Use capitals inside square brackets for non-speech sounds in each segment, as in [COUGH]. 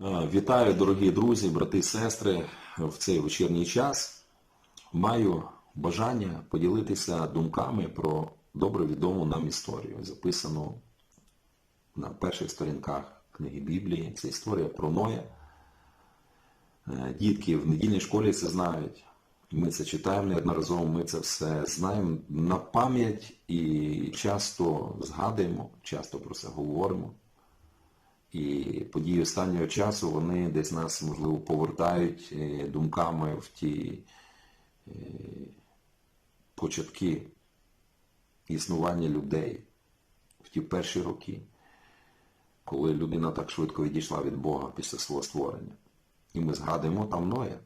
Е, Вітаю, дорогі друзі, брати і сестри, в цей вечірній час. Маю бажання поділитися думками про добре відому нам історію, записану на перших сторінках книги Біблії. Це історія про Ноя. Е, Дітки в недільній школі це знають. Ми це читаємо неодноразово, ми це все знаємо на пам'ять і часто згадуємо, часто про це говоримо. І події останнього часу вони десь нас, можливо, повертають е, думками в ті е, початки існування людей, в ті перші роки, коли людина так швидко відійшла від Бога після свого створення. І ми згадуємо там Ноя.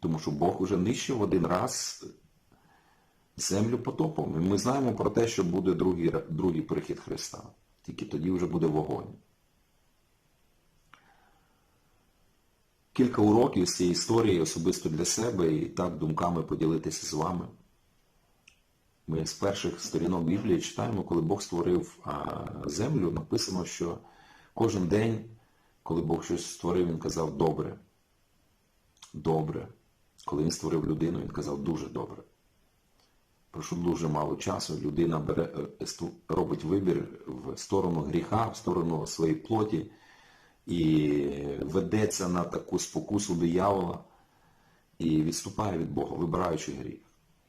Тому що Бог уже нищив один раз землю потопом. І ми знаємо про те, що буде другий, другий прихід Христа. Тільки тоді вже буде вогонь. Кілька уроків з цієї історії особисто для себе і так думками поділитися з вами. Ми з перших сторінок Біблії читаємо, коли Бог створив землю, написано, що кожен день, коли Бог щось створив, він казав добре. Добре. Коли він створив людину, він казав дуже добре. Пройшло дуже мало часу, людина бере, е, робить вибір в сторону гріха, в сторону своєї плоті і ведеться на таку спокусу диявола і відступає від Бога, вибираючи гріх.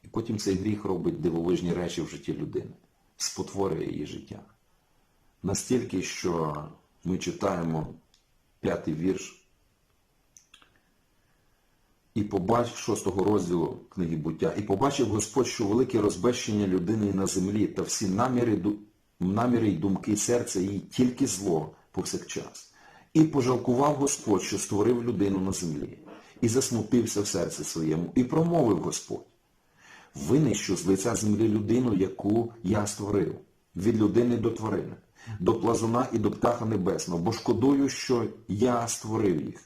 І потім цей гріх робить дивовижні речі в житті людини, спотворює її життя. Настільки, що ми читаємо п'ятий вірш і побачив шостого розділу книги буття, і побачив Господь, що велике розбещення людини на землі та всі наміри, наміри й думки серця її тільки зло повсякчас. І пожалкував Господь, що створив людину на землі, і засмутився в серці своєму, і промовив Господь. Винищу з лиця землі людину, яку я створив, від людини до тварини, до плазуна і до птаха небесного, бо шкодую, що я створив їх.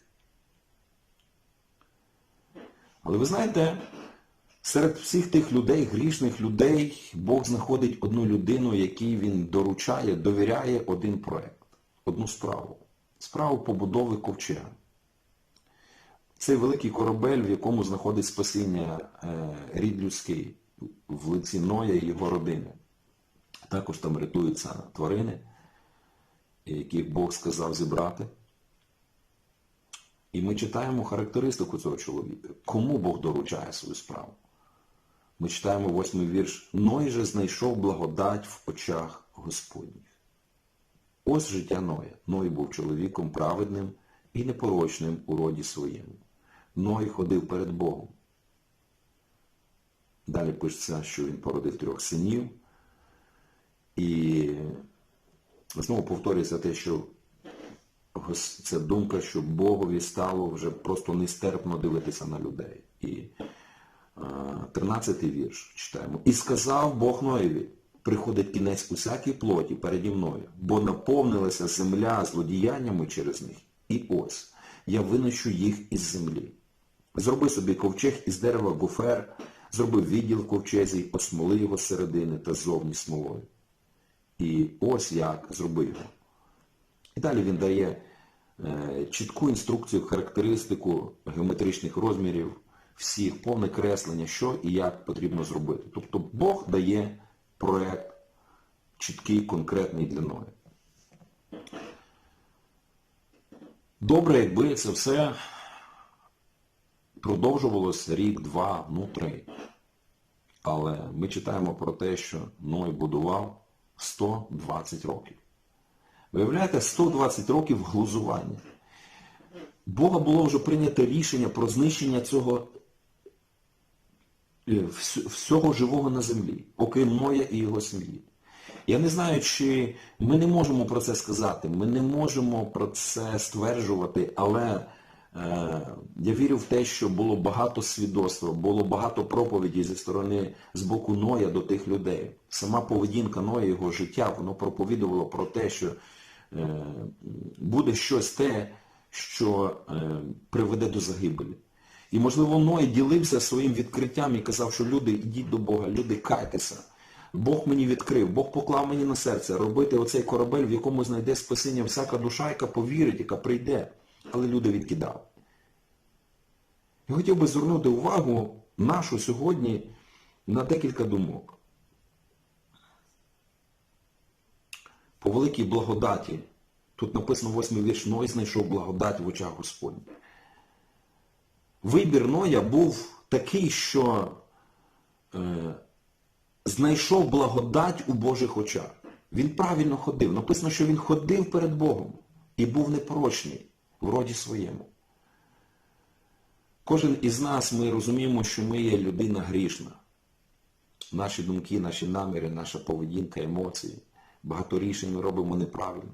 Але ви знаєте, серед всіх тих людей, грішних людей, Бог знаходить одну людину, якій він доручає, довіряє один проект, одну справу. Справу побудови ковчега. Цей великий корабель, в якому знаходить спасіння е, рід людський в лиці Ноя і його родини. Також там рятуються тварини, яких Бог сказав зібрати. І ми читаємо характеристику цього чоловіка. Кому Бог доручає свою справу? Ми читаємо восьмий вірш. Ной же знайшов благодать в очах Господніх. Ось життя Ноя. Ной був чоловіком праведним і непорочним у роді своєму. Ной ходив перед Богом. Далі пишеться, що він породив трьох синів. І знову повторюється те, що це думка, що Богові стало вже просто нестерпно дивитися на людей. І 13 вірш читаємо. І сказав Бог Ноєві, приходить кінець усякій плоті переді мною, бо наповнилася земля злодіяннями через них. І ось, я винищу їх із землі. Зроби собі ковчег із дерева гофер, зроби відділ в ковчезі, осмоли його середини та зовні смолою. І ось як зроби його. І далі він дає е, чітку інструкцію, характеристику геометричних розмірів, всіх, повне креслення, що і як потрібно зробити. Тобто Бог дає проект чіткий, конкретний для Ноя. Добре, якби це все продовжувалося рік, два, ну три. Але ми читаємо про те, що Ной будував 120 років. Виявляєте, 120 років глузування. Бога було вже прийнято рішення про знищення цього всього живого на землі, окрім Ноя і його сім'ї. Я не знаю, чи ми не можемо про це сказати, ми не можемо про це стверджувати, але е, я вірю в те, що було багато свідоцтва, було багато проповідей зі сторони з боку Ноя до тих людей. Сама поведінка Ноя, його життя, воно проповідувало про те, що е, буде щось те, що е, приведе до загибелі. І, можливо, Ной ділився своїм відкриттям і казав, що люди, йдіть до Бога, люди, кайтеся. Бог мені відкрив, Бог поклав мені на серце робити оцей корабель, в якому знайде спасіння всяка душа, яка повірить, яка прийде. Але люди відкидали. Я хотів би звернути увагу нашу сьогодні на декілька думок. По великій благодаті. Тут написано восьмий вірш, Ной знайшов благодать в очах Господніх. Вибір Ноя був такий, що е, знайшов благодать у Божих очах. Він правильно ходив. Написано, що він ходив перед Богом і був непорочний в роді своєму. Кожен із нас ми розуміємо, що ми є людина грішна. Наші думки, наші наміри, наша поведінка, емоції. Багато рішень ми робимо неправильно.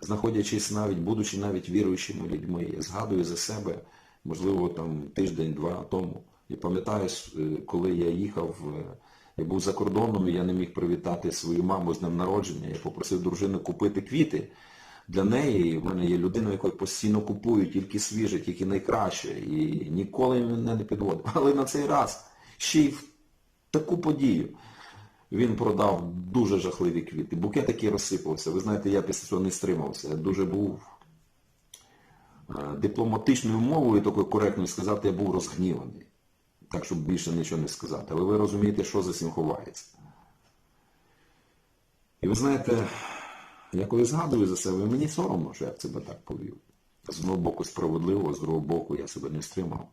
Знаходячись навіть, будучи навіть віруючими людьми, я згадую за себе, можливо, там тиждень-два тому. Я пам'ятаю, е, коли я їхав, е, я був за кордоном, і я не міг привітати свою маму з днем народження. Я попросив дружину купити квіти для неї. В мене є людина, яку я постійно купую, тільки свіже, тільки найкраще. І ніколи мене не підводив. [LAUGHS] Але на цей раз ще й в таку подію. Він продав дуже жахливі квіти. Букет такий розсипався. Ви знаєте, я після цього не стримався. Я дуже був дипломатичною мовою, такою коректною сказати, я був розгніваний. Так, щоб більше нічого не сказати. Але ви розумієте, що за цим ховається. І ви знаєте, я коли згадую за себе, мені соромно, що я себе так повів. З одного боку справедливо, з другого боку я себе не стримав.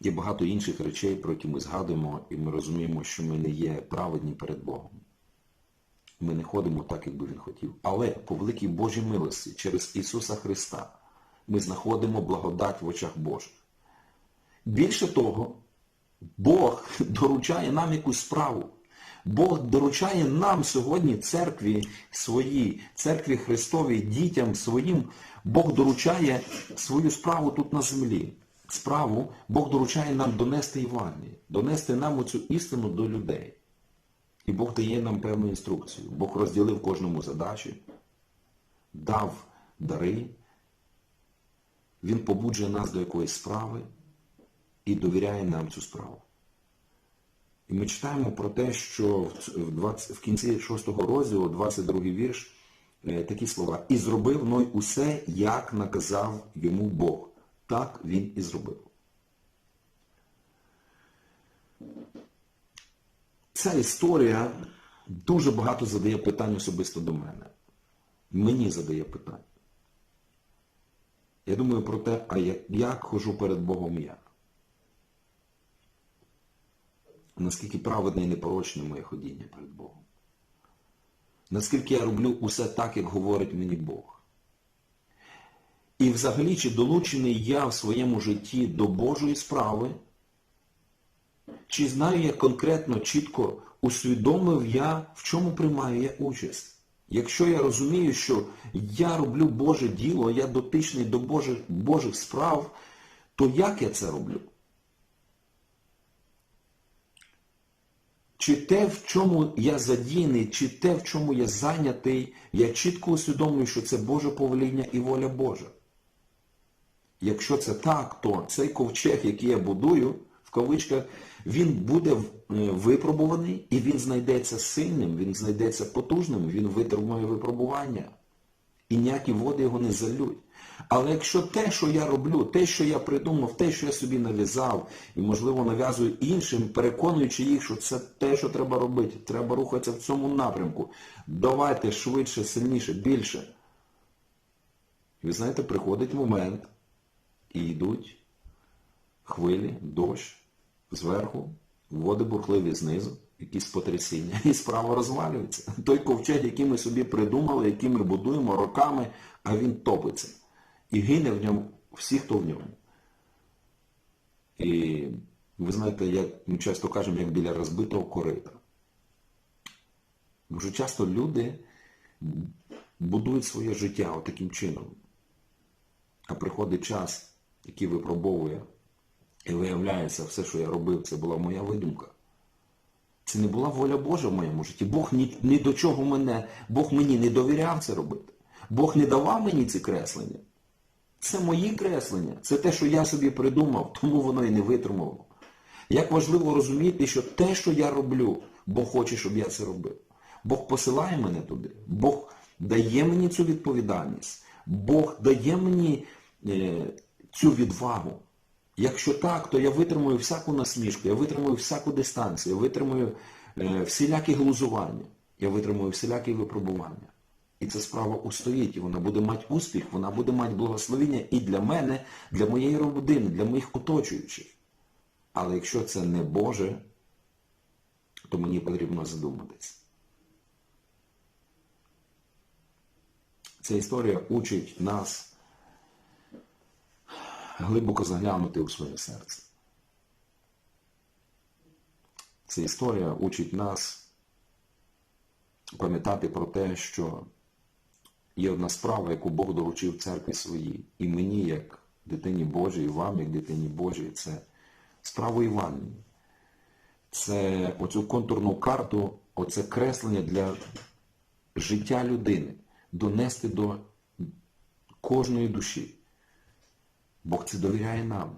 Є багато інших речей, про які ми згадуємо, і ми розуміємо, що ми не є праведні перед Богом. Ми не ходимо так, як би Він хотів. Але по великій Божій милості, через Ісуса Христа, ми знаходимо благодать в очах Божих. Більше того, Бог доручає нам якусь справу. Бог доручає нам сьогодні церкві своїй, церкві Христовій, дітям своїм, Бог доручає свою справу тут на землі. Справу Бог доручає нам донести Євангеліє, донести нам оцю істину до людей. І Бог дає нам певну інструкцію. Бог розділив кожному задачі, дав дари, Він побуджує нас до якоїсь справи і довіряє нам цю справу. І ми читаємо про те, що в, 20, в кінці 6 розділу, 22 вірш, е, такі слова. І зробив Ной усе, як наказав йому Бог. Так він і зробив. Ця історія дуже багато задає питань особисто до мене. Мені задає питання. Я думаю про те, а як, як хожу перед Богом я? Наскільки праведне і непорочне моє ходіння перед Богом? Наскільки я роблю усе так, як говорить мені Бог? І взагалі, чи долучений я в своєму житті до Божої справи? Чи знаю я конкретно, чітко усвідомив я, в чому приймаю я участь? Якщо я розумію, що я роблю Боже діло, я дотичний до Божих, Божих справ, то як я це роблю? Чи те, в чому я задіяний, чи те, в чому я зайнятий, я чітко усвідомлюю, що це Боже повеління і воля Божа. Якщо це так, то цей ковчег, який я будую, в кавичках, він буде випробуваний і він знайдеться сильним, він знайдеться потужним, він витримує випробування. І ніякі води його не залють. Але якщо те, що я роблю, те, що я придумав, те, що я собі нав'язав, і, можливо, нав'язую іншим, переконуючи їх, що це те, що треба робити, треба рухатися в цьому напрямку. Давайте швидше, сильніше, більше. І ви знаєте, приходить момент, і йдуть хвилі, дощ, зверху, води бурхливі знизу, якісь потрясіння, і справа розвалюється. Той ковчег, який ми собі придумали, який ми будуємо роками, а він топиться. І гине в ньому всі, хто в ньому. І ви знаєте, як ми часто кажемо, як біля розбитого корита. Дуже часто люди будують своє життя отаким чином. А приходить час, який випробовує, і виявляється, все, що я робив, це була моя видумка. Це не була воля Божа в моєму житті. Бог ні, ні до чого мене, Бог мені не довіряв це робити. Бог не давав мені ці креслення. Це мої креслення. Це те, що я собі придумав, тому воно і не витримало. Як важливо розуміти, що те, що я роблю, Бог хоче, щоб я це робив. Бог посилає мене туди. Бог дає мені цю відповідальність. Бог дає мені е, цю відвагу. Якщо так, то я витримую всяку насмішку, я витримую всяку дистанцію, я витримую е, всілякі глузування, я витримую всілякі випробування. І ця справа устоїть, і вона буде мати успіх, вона буде мати благословення і для мене, для моєї родини, для моїх оточуючих. Але якщо це не Боже, то мені потрібно задуматись. Ця історія учить нас глибоко заглянути у своє серце. Ця історія учить нас пам'ятати про те, що є одна справа, яку Бог доручив церкві своїй. І мені, як дитині Божій, і вам, як дитині Божій, це справа Івангелії. Це оцю контурну карту, оце креслення для життя людини, донести до кожної душі. Бог це довіряє нам.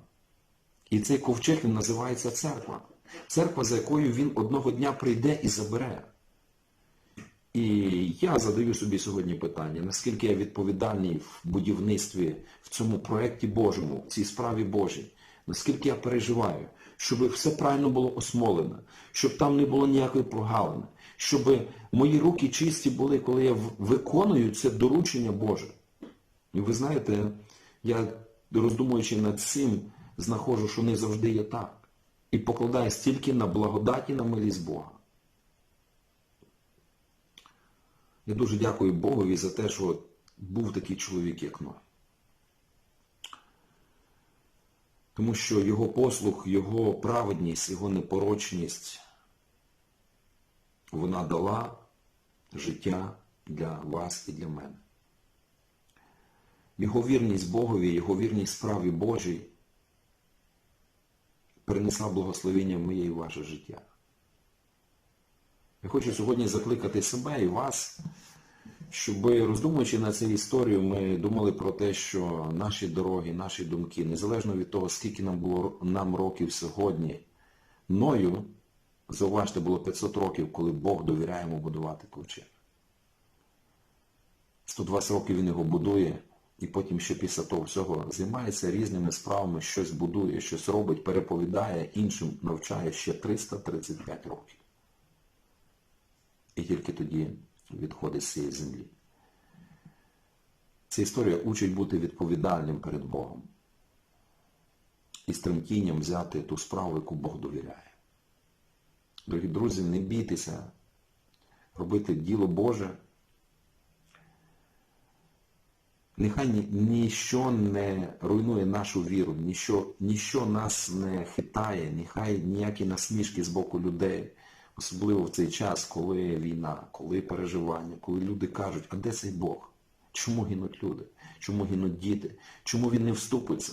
І цей ковчег він називається церква. Церква, за якою він одного дня прийде і забере. І я задаю собі сьогодні питання, наскільки я відповідальний в будівництві, в цьому проєкті Божому, в цій справі Божій, наскільки я переживаю, щоб все правильно було осмолено, щоб там не було ніякої прогалини, щоб мої руки чисті були, коли я виконую це доручення Боже. І ви знаєте, я роздумуючи над цим, знаходжу, що не завжди є так. І покладаю стільки на благодаті, на милість Бога. Я дуже дякую Богові за те, що був такий чоловік, як Ной. Тому що його послух, його праведність, його непорочність, вона дала життя для вас і для мене. Його вірність Богові, його вірність справі Божій принесла благословення в моє і ваше життя. Я хочу сьогодні закликати себе і вас, щоб, роздумуючи на цю історію, ми думали про те, що наші дороги, наші думки, незалежно від того, скільки нам було нам років сьогодні, Ною, зауважте, було 500 років, коли Бог довіряє йому будувати ковчег. 120 років він його будує, і потім ще після того всього займається різними справами, щось будує, щось робить, переповідає, іншим навчає ще 335 років. І тільки тоді відходить з цієї землі. Ця історія учить бути відповідальним перед Богом і з тремтінням взяти ту справу, яку Бог довіряє. Дорогі друзі, не бійтеся робити діло Боже. Нехай ні- ніщо не руйнує нашу віру, ніщо, ніщо нас не хитає, нехай ніякі насмішки з боку людей, особливо в цей час, коли війна, коли переживання, коли люди кажуть, а де цей Бог? Чому гинуть люди? Чому гинуть діти? Чому він не вступиться?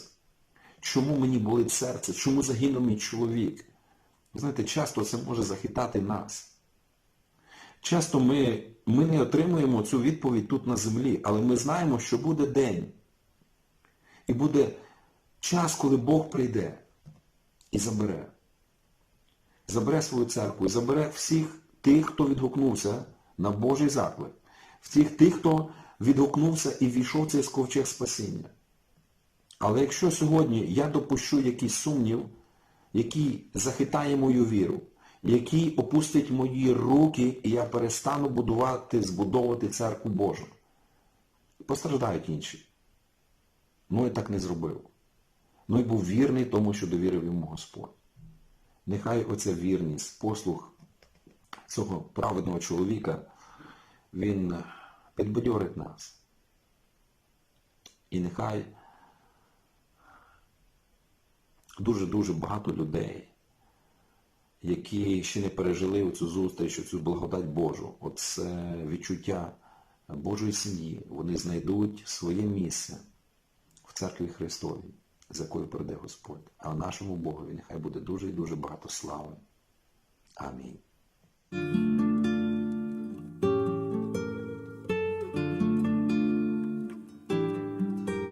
Чому мені болить серце? Чому загинув мій чоловік? Ви знаєте, часто це може захитати нас. Часто ми, ми не отримуємо цю відповідь тут на землі, але ми знаємо, що буде день. І буде час, коли Бог прийде і забере. Забере свою церкву і забере всіх тих, хто відгукнувся на Божий заклик. Всіх тих, хто відгукнувся і війшов в цей ковчег спасіння. Але якщо сьогодні я допущу якийсь сумнів, який захитає мою віру, який опустить мої руки, і я перестану будувати, збудовувати церкву Божу, постраждають інші. Ной так не зробив. Ной був вірний тому, що довірив йому Господь. Нехай оця вірність, послух цього праведного чоловіка, він підбадьорить нас. І нехай дуже-дуже багато людей, які ще не пережили оцю зустріч, оцю благодать Божу, оце відчуття Божої сім'ї, вони знайдуть своє місце в церкві Христовій, з якою прийде Господь. А нашому Богові нехай буде дуже і дуже багато слави. Амінь.